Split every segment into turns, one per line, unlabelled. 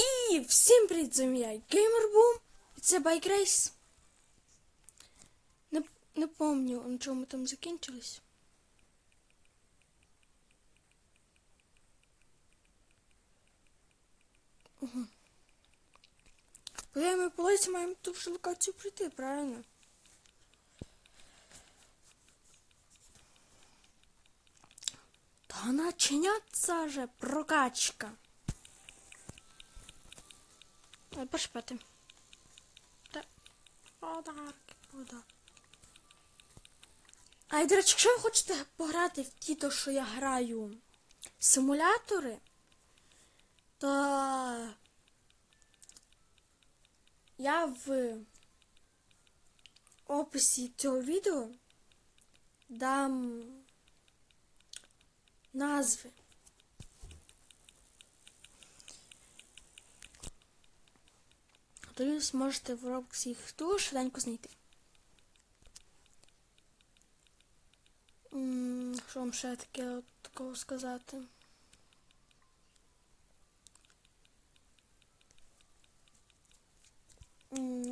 І всім привіт, з вами я GamerBoom. І це Race. Не, не помню, на чому ми там закінчились. Угу. Коли ми по лесі маємо ту ж локацію пройти, правильно? Та начиняться же прокачка. Пошпати. Та подарки подарки. А і, до речі, якщо ви хочете пограти в ті, то що я граю симулятори, то я в описі цього відео дам назви. Тоді ви зможете в Roblox їх дуже швиденько знайти. Що вам ще таке от такого сказати?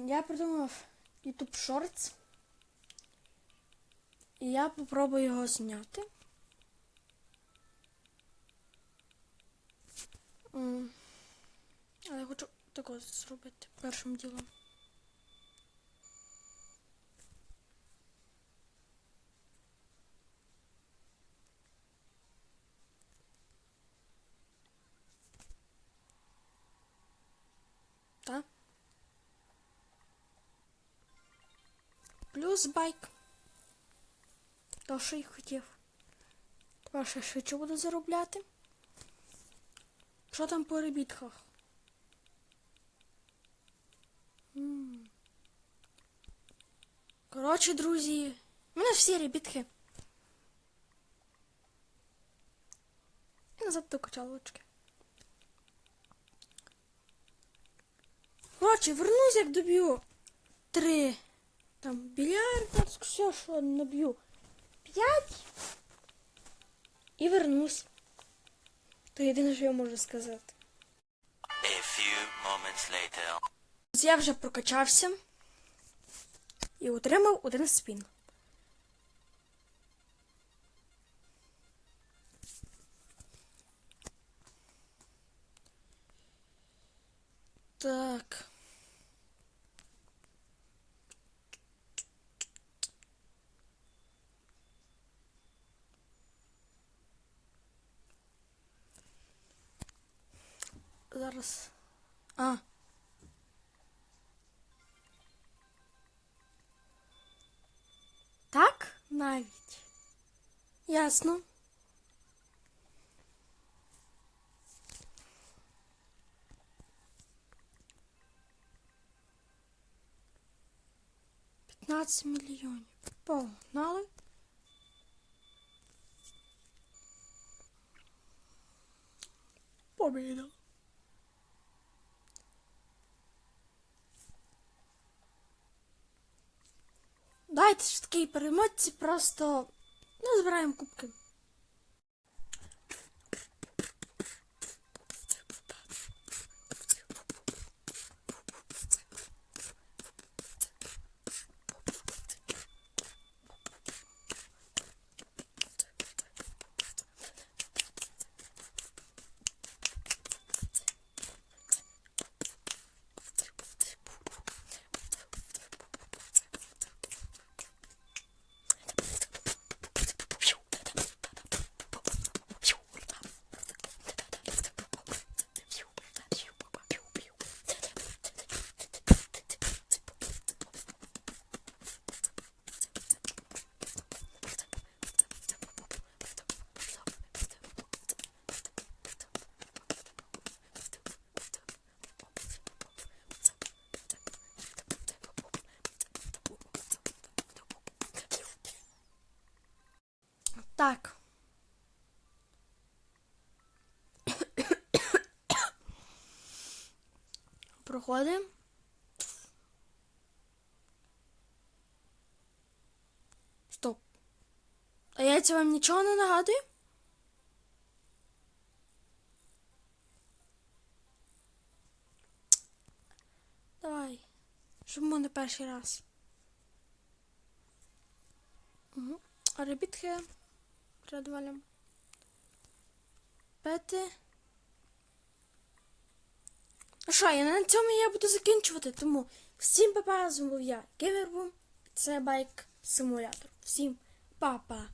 Я придумав YouTube Shorts. І я попробую його зняти. Але я хочу такого зробити першим ділом. Так. Плюс байк. То, що й хотів. Ще швидше буду заробляти. Що там по ребітках? Коротше, друзі, у мене всі ребітки. І назад до качалочки. Коротше, вернусь, як доб'ю три. Там більярд, все, що наб'ю. П'ять. І вернусь. То єдине, що я можу сказати.
A few moments later.
Я вже прокачався і отримав один спін. Так. Зараз. А. Навіть. Ясно. П'ятнадцять мільйонів. Погнали. Побіда. Дайте ж такій перемотці, просто ну, збираємо кубки. Так. Проходимо. Стоп. А я це вам нічого не нагадую? Щоб ми не перший раз. Угу. Ребітки перед. Пети. Ну що, я на цьому я буду закінчувати, тому всім папа, з був я, Геймербум, це байк симулятор. Всім па-па.